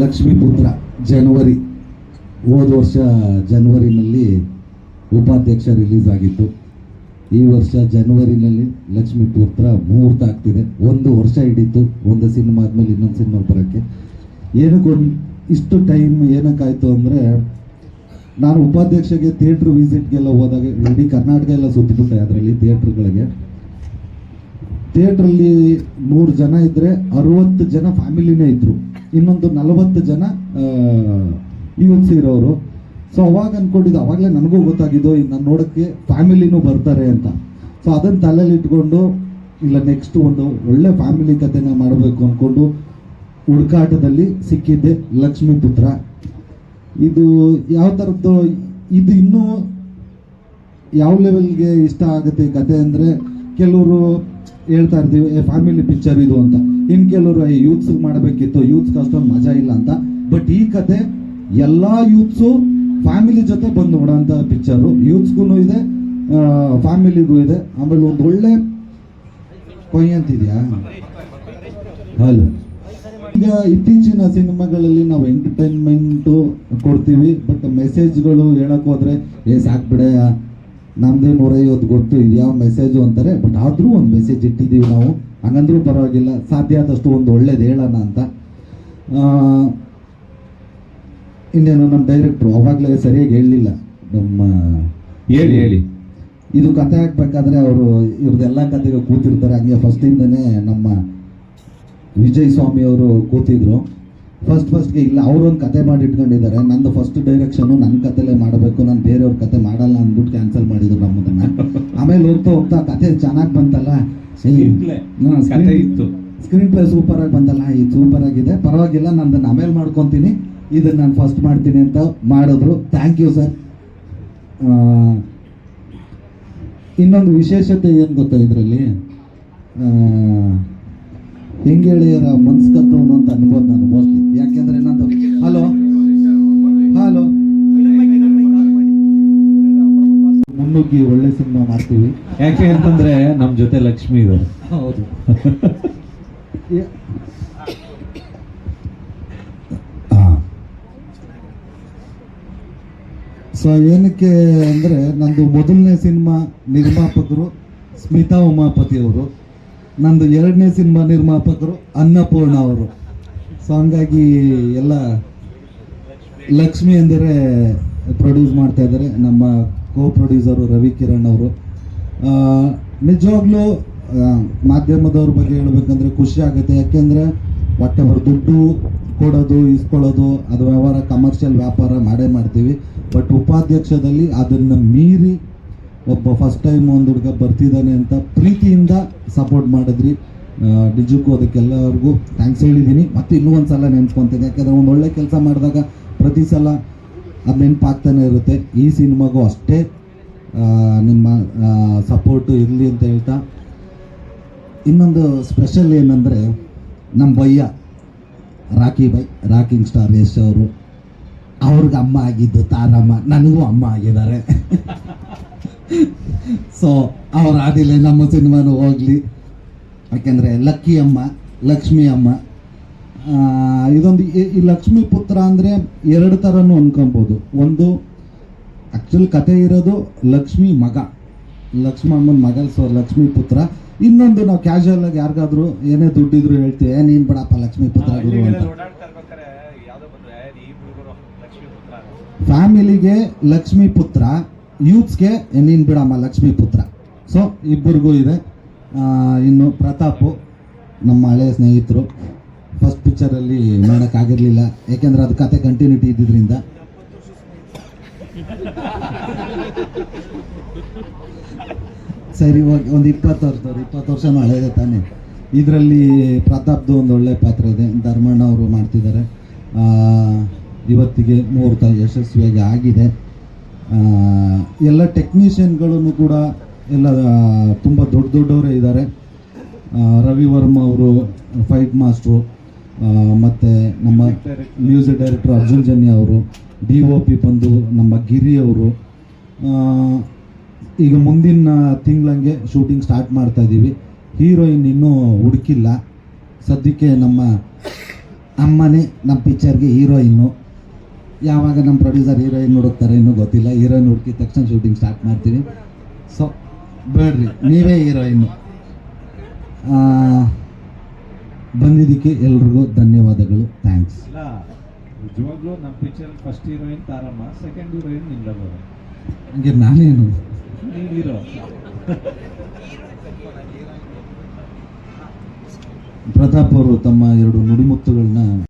ಲಕ್ಷ್ಮೀಪುತ್ರ ಜನವರಿ ಹೋದ ವರ್ಷ ಜನವರಿನಲ್ಲಿ ಉಪಾಧ್ಯಕ್ಷ ರಿಲೀಸ್ ಆಗಿತ್ತು. ಈ ವರ್ಷ ಜನವರಿನಲ್ಲಿ ಲಕ್ಷ್ಮೀಪುತ್ರ ಮುಹೂರ್ತ ಆಗ್ತಿದೆ. ಒಂದು ವರ್ಷ ಹಿಡಿತು, ಒಂದು ಸಿನಿಮಾ ಆದಮೇಲೆ ಇನ್ನೊಂದು ಸಿನಿಮಾ ಬರೋಕ್ಕೆ. ಏನಕ್ಕೊಂದು ಇಷ್ಟು ಟೈಮ್ ಏನಕ್ಕಾಯಿತು ಅಂದರೆ, ನಾನು ಉಪಾಧ್ಯಕ್ಷಗೆ ಥಿಯೇಟ್ರ್ ವಿಸಿಟ್ಗೆಲ್ಲ ಹೋದಾಗ ಇಡೀ ಕರ್ನಾಟಕ ಎಲ್ಲ ಸುತ್ತಿಬಿಟ್ಟೆ ಅದರಲ್ಲಿ ಥಿಯೇಟ್ರ್ಗಳಿಗೆ ಥಿಯೇಟ್ರಲ್ಲಿ ನೂರು ಜನ ಇದ್ದರೆ ಅರುವತ್ತು ಜನ ಫ್ಯಾಮಿಲಿನೇ ಇದ್ದರು ಇನ್ನೊಂದು ನಲವತ್ತು ಜನ ಯೂತ್ಸ್ ಇರೋರು. ಸೊ ಅವಾಗ ಅಂದ್ಕೊಂಡಿದ್ದು ಅವಾಗಲೇ ನನಗೂ ಗೊತ್ತಾಗಿದ್ದು ನಾನು ನೋಡೋಕ್ಕೆ ಫ್ಯಾಮಿಲಿನೂ ಬರ್ತಾರೆ ಅಂತ. ಸೊ ಅದನ್ನು ತಲೆಯಲ್ಲಿ ಇಟ್ಕೊಂಡು, ಇಲ್ಲ ನೆಕ್ಸ್ಟ್ ಒಂದು ಒಳ್ಳೆ ಫ್ಯಾಮಿಲಿ ಕಥೆನ ಮಾಡಬೇಕು ಅಂದ್ಕೊಂಡು ಹುಡುಕಾಟದಲ್ಲಿ ಸಿಕ್ಕಿದ್ದೆ ಲಕ್ಷ್ಮೀಪುತ್ರ ಇದು ಯಾವ ಥರದ್ದು ಇದು ಇನ್ನೂ ಯಾವ ಲೆವೆಲ್ಗೆ ಇಷ್ಟ ಆಗುತ್ತೆ ಕತೆ ಅಂದರೆ, ಕೆಲವರು ಹೇಳ್ತಾ ಇರ್ತೀವಿ, ಏ ಫ್ಯಾಮಿಲಿ ಪಿಕ್ಚರ್ ಇದು ಅಂತ. ಇನ್ನು ಕೆಲವರು ಈ ಯೂತ್ಸ್ಗೆ ಮಾಡಬೇಕಿತ್ತು ಯೂತ್ಸ್ಗೆ ಅಷ್ಟೊಂದು ಮಜಾ ಇಲ್ಲ ಅಂತ. ಬಟ್ ಈ ಕತೆ ಎಲ್ಲ ಯೂತ್ಸು ಫ್ಯಾಮಿಲಿ ಜೊತೆ ಬಂದು ನೋಡೋಂಥ ಪಿಕ್ಚರು ಯೂತ್ಸ್ಗೂ ಇದೆ ಫ್ಯಾಮಿಲಿಗೂ ಇದೆ. ಆಮೇಲೆ ಒಂದು ಒಳ್ಳೆ ಕೊಯ್ ಅಂತಿದ್ಯಾ? ಹಲೋ ಈಗ ಇತ್ತೀಚಿನ ಸಿನಿಮಾಗಳಲ್ಲಿ ನಾವು ಎಂಟರ್ಟೈನ್ಮೆಂಟು ಕೊಡ್ತೀವಿ ಬಟ್ ಮೆಸೇಜ್ಗಳು ಹೇಳಕ್ ಹೋದ್ರೆ, ಏ ಸಾಕ್ಬಿಡೆ ನಮ್ದೇ ನೂರೈವತ್ತು ಗೊತ್ತು ಇದು ಯಾವ ಮೆಸೇಜು ಅಂತಾರೆ ಬಟ್ ಆದರೂ ಒಂದು ಮೆಸೇಜ್ ಇಟ್ಟಿದ್ದೀವಿ ನಾವು. ಹಂಗಂದ್ರೂ ಪರವಾಗಿಲ್ಲ ಸಾಧ್ಯ ಆದಷ್ಟು ಒಂದು ಒಳ್ಳೇದು ಹೇಳೋಣ ಅಂತ. ಇನ್ನೇನು ನಮ್ಮ ಡೈರೆಕ್ಟ್ರು ಅವಾಗಲೇ ಸರಿಯಾಗಿ ಹೇಳಲಿಲ್ಲ ನಮ್ಮ ಹೇಳಿ ಹೇಳಿ. ಇದು ಕತೆ ಹಾಕ್ಬೇಕಾದ್ರೆ ಅವರು ಇವ್ರದ್ದೆಲ್ಲ ಕತೆಗೆ ಕೂತಿರ್ತಾರೆ. ಹಂಗೆ ಫಸ್ಟಿಂದನೇ ನಮ್ಮ ವಿಜಯ್ ಸ್ವಾಮಿ ಅವರು ಕೂತಿದ್ರು. ಫಸ್ಟ್ ಫಸ್ಟ್ಗೆ ಇಲ್ಲ ಅವರೊಂದು ಕತೆ ಮಾಡಿ ಇಟ್ಕೊಂಡಿದ್ದಾರೆ. ನಂದು ಫಸ್ಟ್ ಡೈರೆಕ್ಷನು ನನ್ನ ಕತೆಲೇ ಮಾಡಬೇಕು ನಾನು ಬೇರೆಯವ್ರ ಕತೆ ಮಾಡಲ್ಲ ಅಂದ್ಬಿಟ್ಟು ಕ್ಯಾನ್ಸಲ್ ಮಾಡಿದ್ರು ನಮ್ಮದನ್ನ ಆಮೇಲೆ ಹೋಗ್ತಾ ಹೋಗ್ತಾ ಕತೆ ಚೆನ್ನಾಗಿ ಬಂತಲ್ಲ? ಇತ್ತು. ಸ್ಕ್ರೀನ್ ಪ್ಲೇ ಸೂಪರ್ ಆಗಿ ಬಂತಲ್ಲ? ಇದು ಸೂಪರ್ ಆಗಿದೆ. ಪರವಾಗಿಲ್ಲ ನಂದನ್ನು ಆಮೇಲೆ ಮಾಡ್ಕೊತೀನಿ. ಇದನ್ನ ನಾನು ಫಸ್ಟ್ ಮಾಡ್ತೀನಿ ಅಂತ ಮಾಡಿದ್ರು. ಥ್ಯಾಂಕ್ ಯು ಸರ್ ಇನ್ನೊಂದು ವಿಶೇಷತೆ ಏನು ಗೊತ್ತಾ ಇದರಲ್ಲಿ? ಹೆಂಗೇಳಿಯರ ಗೆಳೆಯರ ಅಂತಂದ್ರೆ ನಮ್ ಜೊತೆ ಲಕ್ಷ್ಮಿ ಇದ್ದಾರೆ. ಹೌದು. ಸೊ ಏನಕ್ಕೆ ಅಂದರೆ ನಂದು ಮೊದಲನೇ ಸಿನಿಮಾ ನಿರ್ಮಾಪಕರು ಸ್ಮಿತಾ ಉಮಾಪತಿ ಅವರು ನಂದು ಎರಡನೇ ಸಿನಿಮಾ ನಿರ್ಮಾಪಕರು ಅನ್ನಪೂರ್ಣ ಅವರು. ಸೊ ಹಂಗಾಗಿ ಎಲ್ಲ ಲಕ್ಷ್ಮಿ ಎಂದರೆ ಪ್ರೊಡ್ಯೂಸ್ ಮಾಡ್ತಾ ಇದ್ದಾರೆ ನಮ್ಮ ಕೋ ಪ್ರೊಡ್ಯೂಸರು ರವಿ ಕಿರಣ್ ಅವರು ನಿಜವಾಗ್ಲೂ ಮಾಧ್ಯಮದವ್ರ ಬಗ್ಗೆ ಹೇಳ್ಬೇಕಂದ್ರೆ ಖುಷಿ ಆಗುತ್ತೆ. ಯಾಕೆಂದರೆ ಅವ್ರ ದುಡ್ಡು ಕೊಡೋದು, ಇಸ್ಕೊಳ್ಳೋದು, ಅದು ವ್ಯವಹಾರ ಕಮರ್ಷಿಯಲ್ ವ್ಯಾಪಾರ ಮಾಡೇ ಮಾಡ್ತೀವಿ. ಬಟ್ ಉಪಾಧ್ಯಕ್ಷದಲ್ಲಿ ಅದನ್ನು ಮೀರಿ ಒಬ್ಬ ಫಸ್ಟ್ ಟೈಮ್ ಒಂದು ಹುಡುಗ ಬರ್ತಿದ್ದಾನೆ ಅಂತ ಪ್ರೀತಿಯಿಂದ ಸಪೋರ್ಟ್ ಮಾಡಿದ್ರಿ. ಡಿಜುಕ್ಕೂ ಅದಕ್ಕೆಲ್ಲರಿಗೂ ಥ್ಯಾಂಕ್ಸ್ ಹೇಳಿದ್ದೀನಿ. ಮತ್ತೆ ಇನ್ನೂ ಒಂದು ಸಲ ನೆನ್ಸ್ಕೊತೀನಿ. ಯಾಕೆಂದರೆ ಒಂದು ಒಳ್ಳೆ ಕೆಲಸ ಮಾಡಿದಾಗ ಪ್ರತಿ ಸಲ ಅದು ನೆನಪಾಗ್ತಾನೆ ಇರುತ್ತೆ. ಈ ಸಿನಿಮಾಗೂ ಅಷ್ಟೇ. ನಿಮ್ಮ ಸಪೋರ್ಟು ಇರಲಿ ಅಂತ ಹೇಳ್ತಾ. ಇನ್ನೊಂದು ಸ್ಪೆಷಲ್ ಏನಂದರೆ ನಮ್ಮ ಬಯ್ಯ Rocky bhai rocking star Yash ಅವರು. ಅವ್ರಿಗೆ ಅಮ್ಮ ಆಗಿದ್ದು ತಾರಮ್ಮ. ನನಗೂ ಅಮ್ಮ ಆಗಿದ್ದಾರೆ. ಸೊ ಅವ್ರು ಆದಿಲ್ಲ ನಮ್ಮ ಸಿನಿಮಾನು ಹೋಗಲಿ. ಯಾಕೆಂದರೆ ಲಕ್ಕಿ ಅಮ್ಮ, ಲಕ್ಷ್ಮಿ ಅಮ್ಮ. ಇದೊಂದು ಈ- ಈ ಲಕ್ಷ್ಮೀ ಪುತ್ರ ಅಂದರೆ ಎರಡು ಥರನೂ ಅನ್ಕೊಬೋದು. ಒಂದು ಆ್ಯಕ್ಚುಲಿ ಕತೆ ಇರೋದು ಲಕ್ಷ್ಮಿ ಮಗ. ಲಕ್ಷ್ಮಮ್ಮನ ಮಗ ಸೊ ಲಕ್ಷ್ಮಿ ಪುತ್ರ. ಇನ್ನೊಂದು ನಾವು ಕ್ಯಾಶುವಲ್ ಆಗಿ ಯಾರಿಗಾದ್ರೂ ಏನೇ ದುಡ್ಡಿದ್ರು ಹೇಳ್ತೀವಿ ನೀನು ಬಿಡಪ್ಪ ಲಕ್ಷ್ಮಿ ಪುತ್ರ ಗುರು ಅಂತ. ಲಕ್ಷ್ಮೀ ಫ್ಯಾಮಿಲಿಗೆ ಲಕ್ಷ್ಮಿ ಪುತ್ರ ಯೂತ್ಸ್ಗೆ ನೀನು ಬಿಡಮ್ಮ ಲಕ್ಷ್ಮಿ ಪುತ್ರ. ಸೊ ಇಬ್ಬರಿಗೂ ಇದೆ. ಇನ್ನು ಪ್ರತಾಪು ನಮ್ಮ ಹಳೆಯ ಸ್ನೇಹಿತರು. ಫಸ್ಟ್ ಪಿಕ್ಚರಲ್ಲಿ ಮಾಡೋಕ್ಕಾಗಿರಲಿಲ್ಲ ಯಾಕೆಂದ್ರೆ ಅದು ಕತೆ ಕಂಟಿನ್ಯೂಟಿ ಇದ್ದಿದ್ರಿಂದ. ಸರಿ ಇವಾಗ ಒಂದು ಇಪ್ಪತ್ತು ವರ್ಷದವ್ರು ಇಪ್ಪತ್ತು ವರ್ಷನೂ ಹಳೇದೆ ತಾನೆ. ಇದರಲ್ಲಿ ಪ್ರತಾಪ್ದು ಒಂದು ಒಳ್ಳೆ ಪಾತ್ರ ಇದೆ. ಧರ್ಮಣ್ಣ ಅವರು ಮಾಡ್ತಿದ್ದಾರೆ. ಇವತ್ತಿಗೆ ಮುಹೂರ್ತ ಯಶಸ್ವಿಯಾಗಿ ಆಗಿದೆ. ಎಲ್ಲ ಟೆಕ್ನಿಷಿಯನ್ಗಳನ್ನು ಕೂಡ ಎಲ್ಲ ತುಂಬ ದೊಡ್ಡ ದೊಡ್ಡವರೇ ಇದ್ದಾರೆ. ರವಿವರ್ಮ ರವಿ ವರ್ಮ ಅವರು ಫೈಟ್ ಮಾಸ್ಟ್ರು. ಮತ್ತು ನಮ್ಮ ಮ್ಯೂಸಿಕ್ ಡೈರೆಕ್ಟರ್ ಅರ್ಜುನ್ ಜನ್ಯ ಅವರು ಡಿ ಒ ಪಿ ಬಂದು ನಮ್ಮ ಗಿರಿ ಅವರು ಈಗ ಮುಂದಿನ ತಿಂಗಳಂಗೆ ಶೂಟಿಂಗ್ ಸ್ಟಾರ್ಟ್ ಮಾಡ್ತಾ ಇದ್ದೀವಿ ಹೀರೋಯಿನ್ ಇನ್ನೂ ಹುಡುಕಿಲ್ಲ. ಸದ್ಯಕ್ಕೆ ನಮ್ಮ ಅಮ್ಮನೇ, ನಮ್ಮ ಪಿಕ್ಚರ್ಗೆ ಹೀರೋಯಿನ್ನು ಯಾವಾಗ ನಮ್ಮ ಪ್ರೊಡ್ಯೂಸರ್ ಹೀರೋಯಿನ್ ಹುಡುಕ್ತಾರೆ ಇನ್ನೂ ಗೊತ್ತಿಲ್ಲ. ಹೀರೋಯಿನ್ ಹುಡುಕಿದ ತಕ್ಷಣ ಶೂಟಿಂಗ್ ಸ್ಟಾರ್ಟ್ ಮಾಡ್ತೀವಿ. ಸೊ ಬೇಡ್ರಿ, ನೀವೇ ಹೀರೋಯಿನ್ನು ಬಂದಿದ್ದಕ್ಕೆ ಎಲ್ರಿಗೂ ಧನ್ಯವಾದಗಳು. ಥ್ಯಾಂಕ್ಸ್ ಇಲ್ಲ ನಿಜವಾಗ್ಲೂ ನಮ್ಮ picture first heroine Taramma second heroine ನಿಲ್ಲಬಹುದು ಹಂಗೆ ನಾನೇನು? ನೀವಿರೋ. ಪ್ರತಾಪ್ ಅವರು ತಮ್ಮ ಎರಡು ನುಡಿಮುತ್ತುಗಳನ್ನ